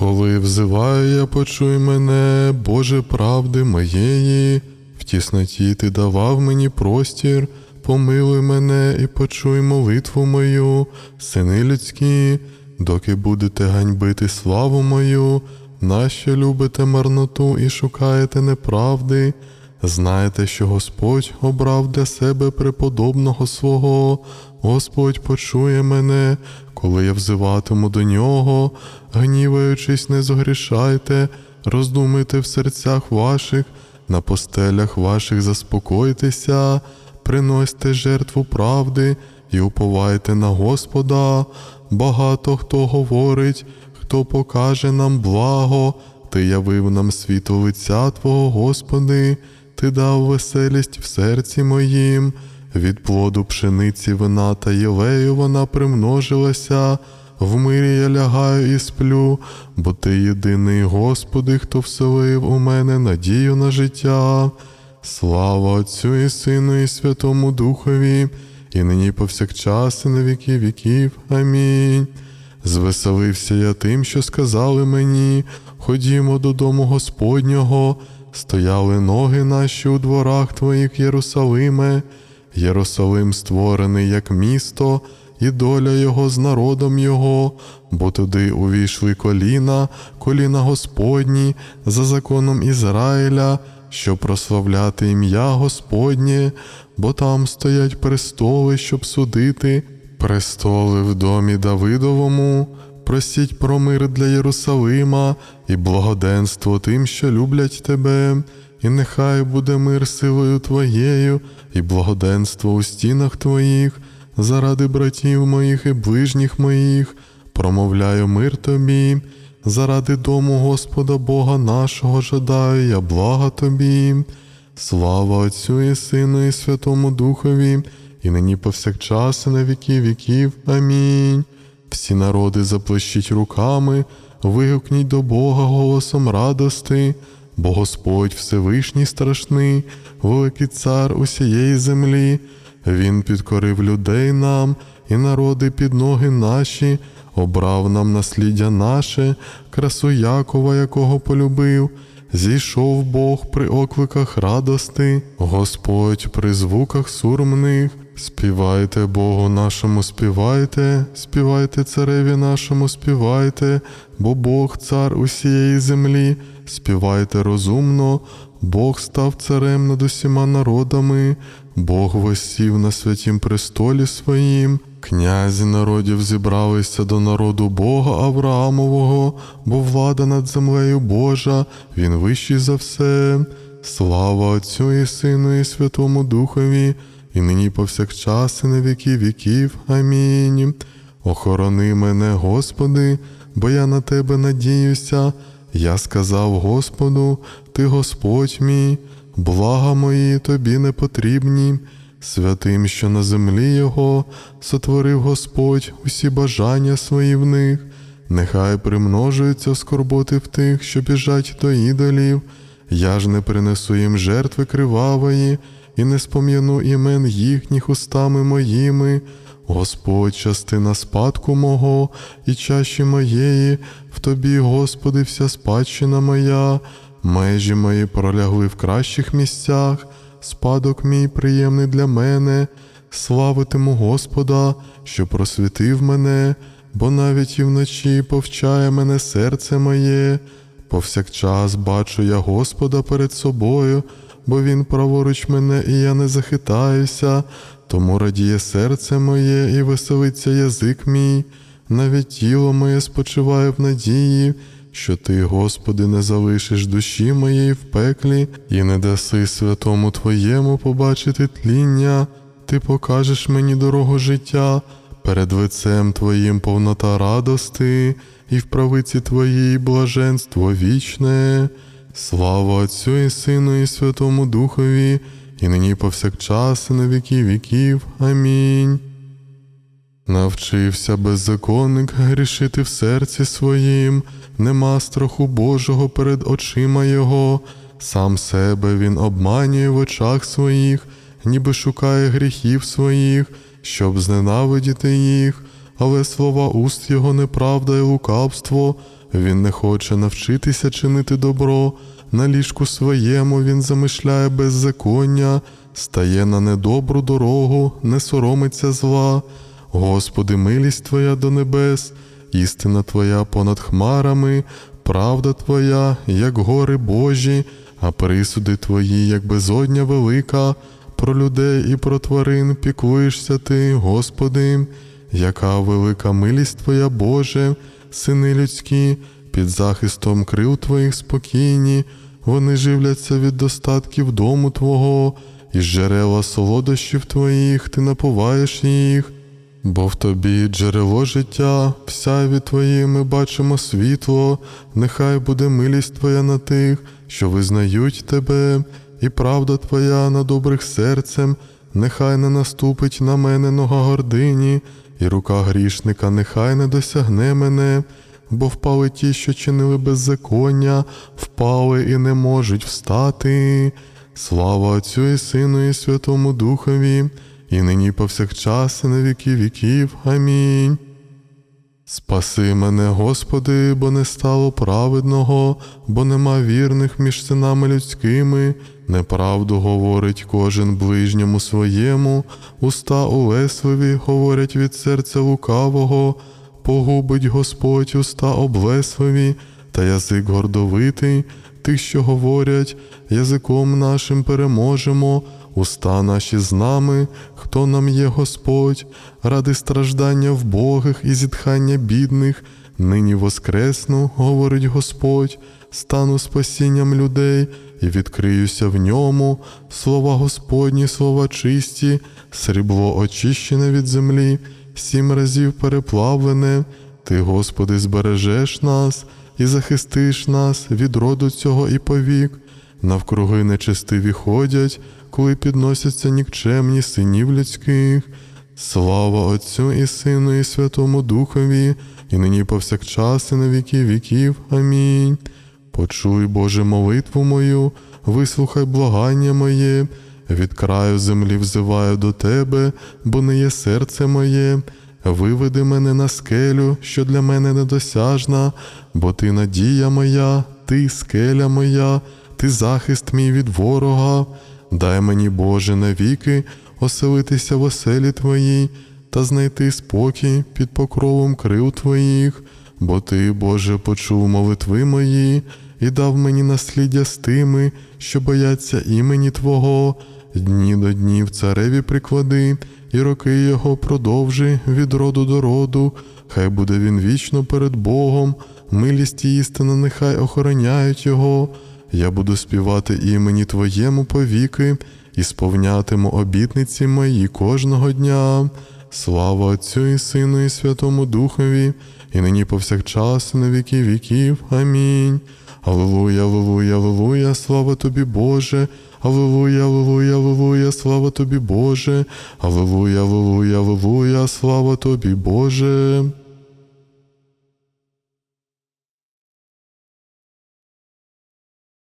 Коли взиваю я, почуй мене, Боже правди моєї, в тісноті ти давав мені простір, помилуй мене і почуй молитву мою, сини людські, доки будете ганьбити славу мою, нащо любите марноту і шукаєте неправди. Знаєте, що Господь обрав для себе преподобного свого, Господь почує мене, коли я взиватиму до нього, гніваючись, не згрішайте, роздумуйте в серцях ваших, на постелях ваших заспокойтеся, приносьте жертву правди і уповайте на Господа. Багато хто говорить, хто покаже нам благо, ти явив нам світло лиця Твого, Господи, Ти дав веселість в серці моїм, від плоду пшениці вина та єлею вона примножилася. В мирі я лягаю і сплю, бо ти єдиний Господи, хто вселив у мене надію на життя. Слава Отцю і Сину, і Святому Духові, і нині повсякчас, і на віки віків. Амінь. Звеселився я тим, що сказали мені, ходімо додому Господнього, стояли ноги наші у дворах твоїх, Єрусалиме, Єрусалим створений як місто, і доля його з народом його, бо туди увійшли коліна, коліна Господні, за законом Ізраїля, щоб прославляти ім'я Господнє, бо там стоять престоли, щоб судити, престоли в домі Давидовому. Просіть про мир для Єрусалима і благоденство тим, що люблять тебе, і нехай буде мир силою Твоєю, і благоденство у стінах Твоїх, заради братів моїх і ближніх моїх, промовляю мир Тобі, заради дому Господа Бога нашого жадаю я блага Тобі. Слава Отцю і Сину, і Святому Духові, і нині повсякчас, і на віки віків. Амінь. Всі народи заплещіть руками, вигукніть до Бога голосом радости, бо Господь Всевишній страшний, великий цар усієї землі. Він підкорив людей нам і народи під ноги наші, обрав нам насліддя наше, красу Якова, якого полюбив. Зійшов Бог при окликах радости, Господь при звуках сурмних. Співайте Богу нашому, співайте, співайте цареві нашому, співайте, бо Бог цар усієї землі, співайте розумно, Бог став царем над усіма народами, Бог восів на святім престолі своїм. Князі народів зібралися до народу Бога Авраамового, бо влада над землею Божа, він вищий за все. Слава Отцю і Сину, і Святому Духові, і нині повсякчас, і на віки віків. Амінь. Охорони мене, Господи, бо я на Тебе надіюся. Я сказав Господу, Ти Господь мій, блага мої тобі не потрібні. Святим, що на землі Його сотворив Господь усі бажання свої в них, нехай примножуються скорботи в тих, що біжать до ідолів. Я ж не принесу їм жертви кривавої, і не спом'яну імен їхніх устами моїми. Господь, частина спадку мого і чаші моєї, в тобі, Господи, вся спадщина моя, межі мої пролягли в кращих місцях, спадок мій приємний для мене, славитиму Господа, що просвітив мене, бо навіть і вночі повчає мене серце моє. Повсякчас бачу я Господа перед собою, бо Він праворуч мене, і я не захитаюся, тому радіє серце моє і веселиться язик мій, навіть тіло моє спочиває в надії, що Ти, Господи, не залишиш душі моєї в пеклі і не даси святому Твоєму побачити тління, Ти покажеш мені дорогу життя, перед лицем Твоїм повнота радости, і в правиці Твоїй блаженство вічне. Слава Отцю і Сину, і Святому Духові, і нині повсякчас, і на віки віків. Амінь. Навчився беззаконник грішити в серці своїм, нема страху Божого перед очима його, сам себе він обманює в очах своїх, ніби шукає гріхів своїх, щоб зненавидіти їх, але слова уст його неправда і лукавство. Він не хоче навчитися чинити добро. На ліжку своєму він замишляє беззаконня, стає на недобру дорогу, не соромиться зла. Господи, милість Твоя до небес, істина Твоя понад хмарами, правда Твоя, як гори Божі, а присуди Твої, як безодня велика. Про людей і про тварин піклуєшся ти, Господи, яка велика милість Твоя, Боже, сини людські, під захистом крил Твоїх спокійні, вони живляться від достатків дому Твого, і джерела солодощів Твоїх ти напуваєш їх. Бо в тобі джерело життя, в сяйві твоїм ми бачимо світло, нехай буде милість Твоя на тих, що визнають Тебе, і правда Твоя на добрих серцем, нехай не наступить на мене нога гордині, і рука грішника нехай не досягне мене, бо впали ті, що чинили беззаконня, впали і не можуть встати. Слава Отцю і Сину, і Святому Духові, і нині повсякчас, і на віки віків. Амінь. Спаси мене, Господи, бо не стало праведного, бо нема вірних між синами людськими, неправду говорить кожен ближньому своєму, уста улесливі говорять від серця лукавого, погубить Господь уста облесливі, та язик гордовитий, тих, що говорять, язиком нашим переможемо, уста наші з нами, хто нам є Господь, ради страждання вбогих і зітхання бідних, нині воскресну, говорить Господь, стану спасінням людей і відкриюся в ньому, слова Господні, слова чисті, срібло очищене від землі, сім разів переплавлене, ти, Господи, збережеш нас і захистиш нас від роду цього і повік. Навкруги нечестиві ходять, коли підносяться нікчемні синів людських. Слава Отцю і Сину, і Святому Духові, і нині повсякчас, і на віки віків. Амінь. Почуй, Боже, молитву мою, вислухай благання моє, від краю землі взиваю до Тебе, бо не є серце моє. Виведи мене на скелю, що для мене недосяжна, бо ти надія моя, ти скеля моя, ти захист мій від ворога. Дай мені, Боже, навіки оселитися в оселі Твоїй та знайти спокій під покровом крил Твоїх, бо Ти, Боже, почув молитви мої і дав мені насліддя з тими, що бояться імені Твого, дні до днів цареві приклади, і роки його продовжи від роду до роду, хай буде він вічно перед Богом, милість і істина нехай охороняють його. Я буду співати імені Твоєму повіки і сповнятиму обітниці мої кожного дня. Слава Отцю і Сину, і Святому Духові, і нині повсякчас, на віки віків. Амінь. Аллилуйя, аллилуйя, аллилуйя, слава тобі, Боже. Аллилуйя, аллилуйя, аллилуйя, слава тобі, Боже. Аллилуйя, аллилуйя, аллилуйя, слава тобі, Боже.